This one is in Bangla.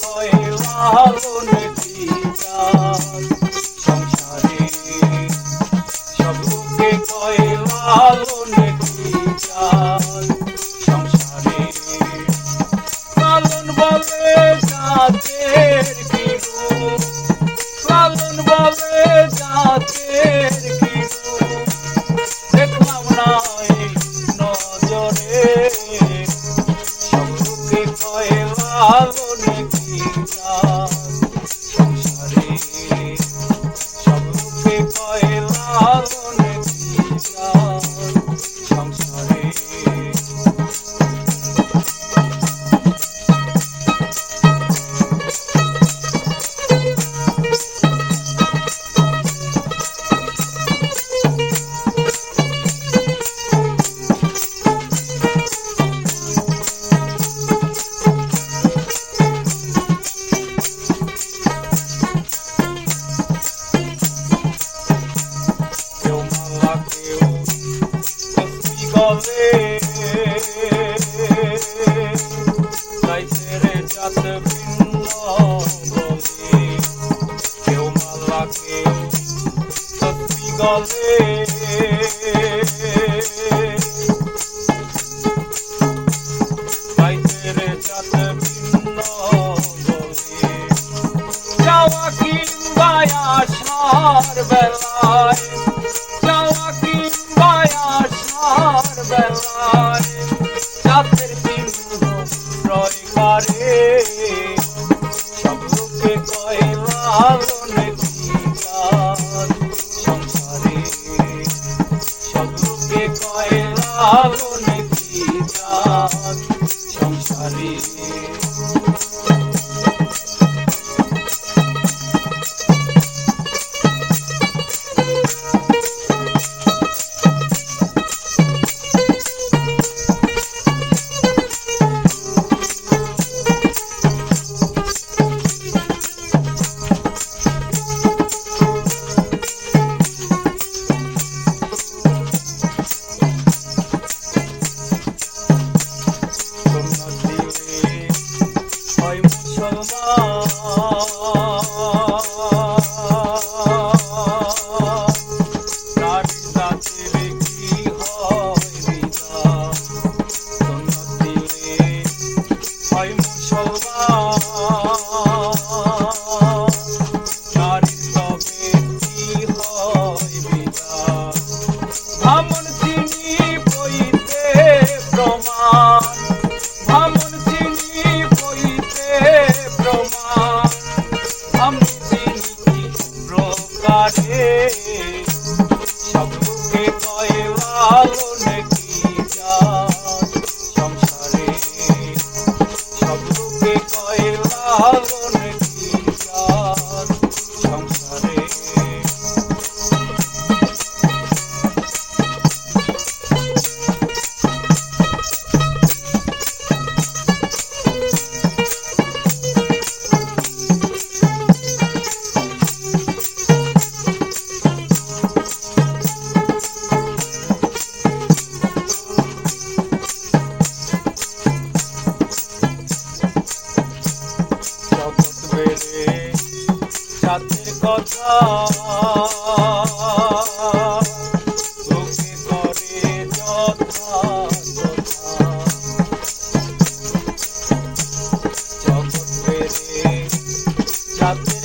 কয়ে আগুন সংসারে সব লোকে কয়ে আগুন সংসারে পালন বলে জাতের কি পালন বলে জাতের কি লালন কিনা চলে গাইছে চাঁদ ভিন্ন বলে। কেউ মালা কেউ সত্যি গলে ব্যবহার জাতের বিন্দু ক্রয় করে। সব লোকে কয় ভালো Allah কথা। তোকে করে যথা জগৎ পেরে জাতের